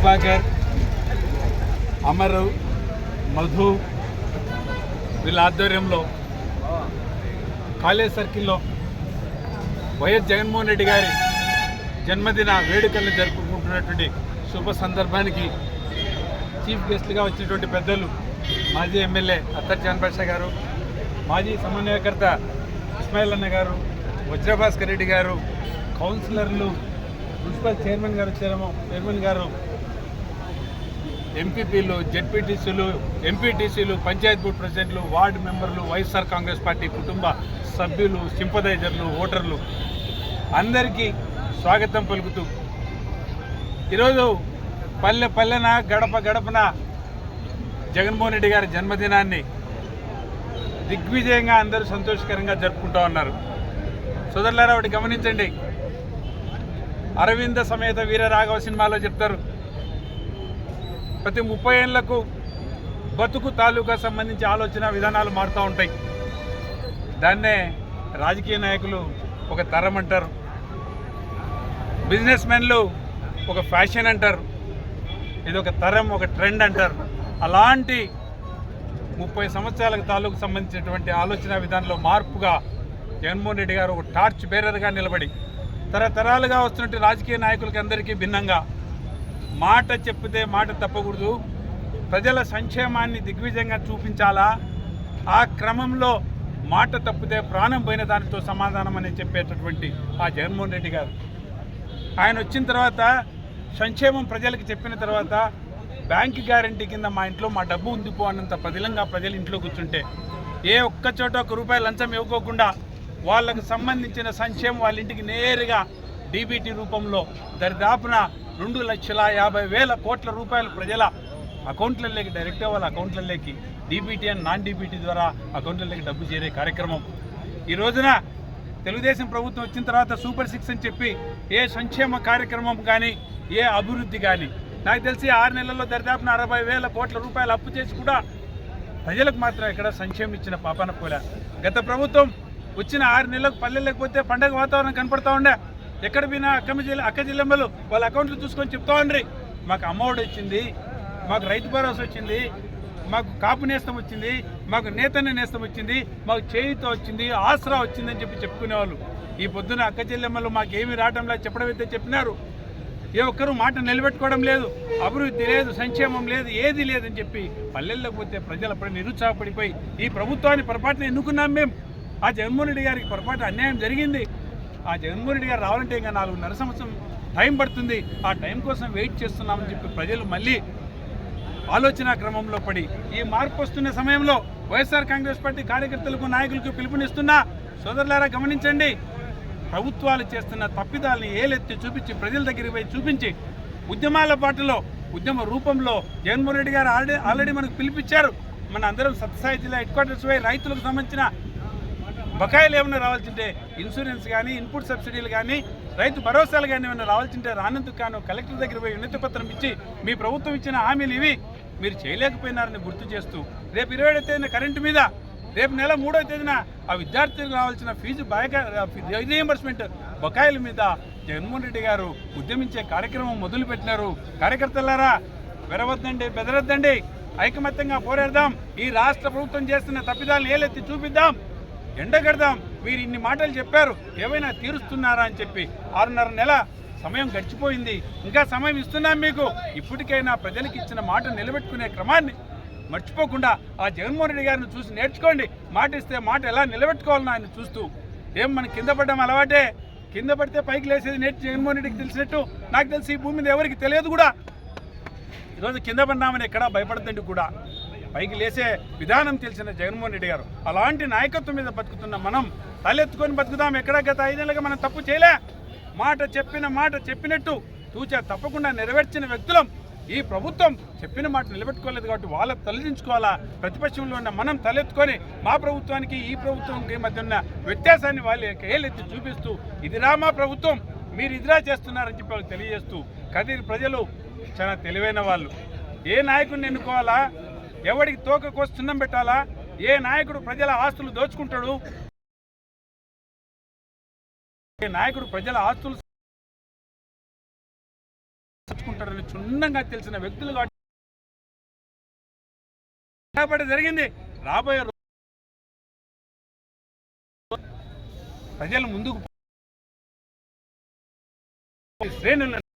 కృపాకర్ అమరు మధు వీళ్ళ ఆధ్వర్యంలో కాలేజ్ సర్కిల్లో వైఎస్ జగన్మోహన్ రెడ్డి గారి జన్మదిన వేడుకలను జరుపుకుంటున్నటువంటి శుభ సందర్భానికి చీఫ్ గెస్ట్గా వచ్చినటువంటి పెద్దలు మాజీ ఎమ్మెల్యే అత్తర్ జాన్పాషా గారు మాజీ సమన్వయకర్త ఇస్మాయిల్ అన్న గారు వజ్రభాస్కర్ రెడ్డి గారు కౌన్సిలర్లు మున్సిపల్ చైర్మన్ గారు వచ్చారేమో చైర్మన్ గారు ఎంపీపీలు జెడ్పీటీసీలు ఎంపీటీసీలు పంచాయత్ బోర్డు ప్రెసిడెంట్లు వార్డు మెంబర్లు వైఎస్ఆర్ కాంగ్రెస్ పార్టీ కుటుంబ సభ్యులు సింపదైజర్లు ఓటర్లు అందరికీ స్వాగతం పలుకుతూ ఈరోజు పల్లె పల్లెన గడప గడపన జగన్మోహన్ రెడ్డి గారి జన్మదినాన్ని దిగ్విజయంగా అందరూ సంతోషకరంగా జరుపుకుంటూ ఉన్నారు. సోదరులారా ఒకటి గమనించండి. అరవింద సమేత వీర రాఘవ సినిమాలో చెప్తారు ప్రతి ముప్పై ఏళ్ళకు బతుకు తాలూకా సంబంధించి ఆలోచన విధానాలు మారుతూ ఉంటాయి. దాన్నే రాజకీయ నాయకులు ఒక తరం అంటారు. బిజినెస్ మెన్లు ఒక ఫ్యాషన్ అంటారు. ఇది ఒక తరం ఒక ట్రెండ్ అంటారు. అలాంటి ముప్పై సంవత్సరాలకు తాలూకు సంబంధించినటువంటి ఆలోచన విధానంలో మార్పుగా జగన్మోహన్ రెడ్డి గారు ఒక టార్చ్ బేరర్గా నిలబడి తరతరాలుగా వస్తున్నటువంటి రాజకీయ నాయకులకి అందరికీ భిన్నంగా మాట చెప్పితే మాట తప్పకూడదు. ప్రజల సంక్షేమాన్ని దిగ్విజయంగా చూపించాలా? ఆ క్రమంలో మాట తప్పితే ప్రాణం పోయిన దానితో సమాధానం అని చెప్పేటటువంటి ఆ జగన్మోహన్ రెడ్డి గారు. ఆయన వచ్చిన తర్వాత సంక్షేమం ప్రజలకు చెప్పిన తర్వాత బ్యాంక్ గ్యారంటీ కింద మా ఇంట్లో మా డబ్బు ఉందిపో అన్నంత పదిలంగా ప్రజలు ఇంట్లో కూర్చుంటే ఏ ఒక్క చోట ఒక రూపాయి లంచం ఇవ్వకోకుండా వాళ్ళకు సంబంధించిన సంక్షేమం వాళ్ళ ఇంటికి నేరుగా డీబీటీ రూపంలో దరిదాపున రెండు లక్షల యాభై వేల కోట్ల రూపాయలు ప్రజల అకౌంట్లలోకి డైరెక్ట్ వాళ్ళ అకౌంట్లలోకి డీబీటీ అండ్ నాన్ డీబీటీ ద్వారా అకౌంట్లలోకి డబ్బు చేరే కార్యక్రమం. ఈ రోజున తెలుగుదేశం ప్రభుత్వం వచ్చిన తర్వాత సూపర్ సిక్స్ అని చెప్పి ఏ సంక్షేమ కార్యక్రమం కానీ ఏ అభివృద్ధి కానీ నాకు తెలిసి ఆరు నెలల్లో దరిదాపున అరవై వేల కోట్ల రూపాయలు అప్పు చేసి కూడా ప్రజలకు మాత్రం ఇక్కడ సంక్షేమం ఇచ్చిన పాపాన పోలే. గత ప్రభుత్వం వచ్చిన ఆరు నెలలకు పల్లెలకు పోతే పండగ వాతావరణం కనపడతా ఉండే. ఎక్కడ పోయినా అక్క జిల్లా అక్క జిల్లమ్మలు వాళ్ళ అకౌంట్లు చూసుకొని చెప్తా ఉండ్రి. మాకు అమ్మఒడి వచ్చింది మాకు రైతు భరోసా వచ్చింది మాకు కాపు నేస్తం వచ్చింది మాకు నేతన్న నేస్తం వచ్చింది మాకు చేయితో వచ్చింది ఆసరా వచ్చిందని చెప్పి చెప్పుకునేవాళ్ళు. ఈ పొద్దున అక్క చెల్లెమ్మలు మాకు రావడంలా చెప్పడం అయితే చెప్పినారు. ఏ ఒక్కరూ మాట నిలబెట్టుకోవడం లేదు అభివృద్ధి లేదు సంక్షేమం లేదు ఏది లేదని చెప్పి పల్లెల్లో పోతే ప్రజలు అప్పుడు నిరుత్సాహపడిపోయి ఈ ప్రభుత్వాన్ని పొరపాటున ఎన్నుకున్నాం మేము. ఆ జగన్మోహన్ రెడ్డి గారికి పొరపాటు అన్యాయం జరిగింది. ఆ జగన్మోహన్ రెడ్డి గారు రావాలంటే ఇంకా నాలుగున్నర సంవత్సరం టైం పడుతుంది. ఆ టైం కోసం వెయిట్ చేస్తున్నామని చెప్పి ప్రజలు మళ్ళీ ఆలోచన క్రమంలో పడి ఈ మార్పు వస్తున్న సమయంలో వైఎస్ఆర్ కాంగ్రెస్ పార్టీ కార్యకర్తలకు నాయకులకు పిలుపునిస్తున్నా సోదరులారా గమనించండి. ప్రభుత్వాలు చేస్తున్న తప్పిదాలని ఏలెత్తి చూపించి ప్రజల దగ్గరికి పోయి చూపించి ఉద్యమాల పాటలో ఉద్యమ రూపంలో జగన్మోహన్ రెడ్డి గారు ఆల్రెడీ ఆల్రెడీ మనకు పిలిపించారు. మన అందరం సత్యసాయి జిల్లా హెడ్ క్వార్టర్స్ పోయి రైతులకు సంబంధించిన బకాయిలు ఏమైనా రావాల్సింటే ఇన్సూరెన్స్ కానీ ఇన్పుట్ సబ్సిడీలు కానీ రైతు భరోసాలు కానీ ఏమైనా రావాల్సింటే రానందుకు కాను కలెక్టర్ దగ్గర పోయి వినతి పత్రం ఇచ్చి మీ ప్రభుత్వం ఇచ్చిన హామీలు ఇవి. మీరు చేయలేకపోయినారని గుర్తు చేస్తూ రేపు ఇరవై ఏడో తేదీన కరెంటు మీద రేపు నెల మూడో తేదీన ఆ విద్యార్థులకు రావాల్సిన ఫీజు బయక రీఎంబర్స్మెంట్ బకాయిల మీద జగన్మోహన్ రెడ్డి గారు ఉద్యమించే కార్యక్రమం మొదలుపెట్టినారు. కార్యకర్తలారా వెరవద్దండి బెదరద్దండి. ఐకమత్యంగా పోరాడదాం. ఈ రాష్ట్ర ప్రభుత్వం చేస్తున్న తప్పిదాలను ఏలెత్తి చూపిద్దాం. ఎండగడదాం. మీరు ఇన్ని మాటలు చెప్పారు. ఏమైనా తీరుస్తున్నారా అని చెప్పి ఆరున్నర నెల సమయం గడిచిపోయింది. ఇంకా సమయం ఇస్తున్నాం మీకు. ఇప్పటికైనా ప్రజలకు ఇచ్చిన మాట నిలబెట్టుకునే క్రమాన్ని మర్చిపోకుండా ఆ జగన్మోహన్ రెడ్డి గారిని చూసి నేర్చుకోండి. మాట ఇస్తే మాట ఎలా నిలబెట్టుకోవాలని ఆయన చూస్తూ. ఏం మనం కింద పడ్డం అలవాటే? కింద పడితే పైకి లేసేది నేర్చి జగన్మోహన్ రెడ్డికి తెలిసినట్టు. నాకు తెలిసి ఈ భూమి మీద ఎవరికి తెలియదు కూడా. ఈరోజు కింద పడినామని ఎక్కడా భయపడదండి కూడా. పైకి లేసే విధానం తెలిసిన జగన్మోహన్ రెడ్డి గారు. అలాంటి నాయకత్వం మీద బతుకుతున్న మనం తలెత్తుకొని బతుకుదాం. ఎక్కడ గత ఐదేళ్ళగా మనం తప్పు చేయలే. మాట చెప్పిన మాట చెప్పినట్టు తూచా తప్పకుండా నెరవేర్చిన వ్యక్తులం. ఈ ప్రభుత్వం చెప్పిన మాట నిలబెట్టుకోలేదు కాబట్టి వాళ్ళ తలదించుకోవాలా ప్రతిపక్షంలో ఉన్న మనం తలెత్తుకొని మా ప్రభుత్వానికి ఈ ప్రభుత్వానికి మధ్య ఉన్న వ్యత్యాసాన్ని వాళ్ళు ఏలెత్తి చూపిస్తూ ఇదిరా మా ప్రభుత్వం మీరు ఇదిరా చేస్తున్నారని చెప్పి వాళ్ళు తెలియజేస్తూ కదిరి ప్రజలు చాలా తెలివైన వాళ్ళు. ఏ నాయకుడిని ఎన్నుకోవాలా? ఎవడికి తోక కోసి పెట్టాలా? ఏ నాయకుడు ప్రజల ఆస్తులు దోచుకుంటాడు? ఏ నాయకుడు ప్రజల ఆస్తులు దోచుకుంటాడని క్షుణ్ణంగా తెలిసిన వ్యక్తులు కాబట్టి జరిగింది. రాబోయే ప్రజలు ముందుకు శ్రేణులను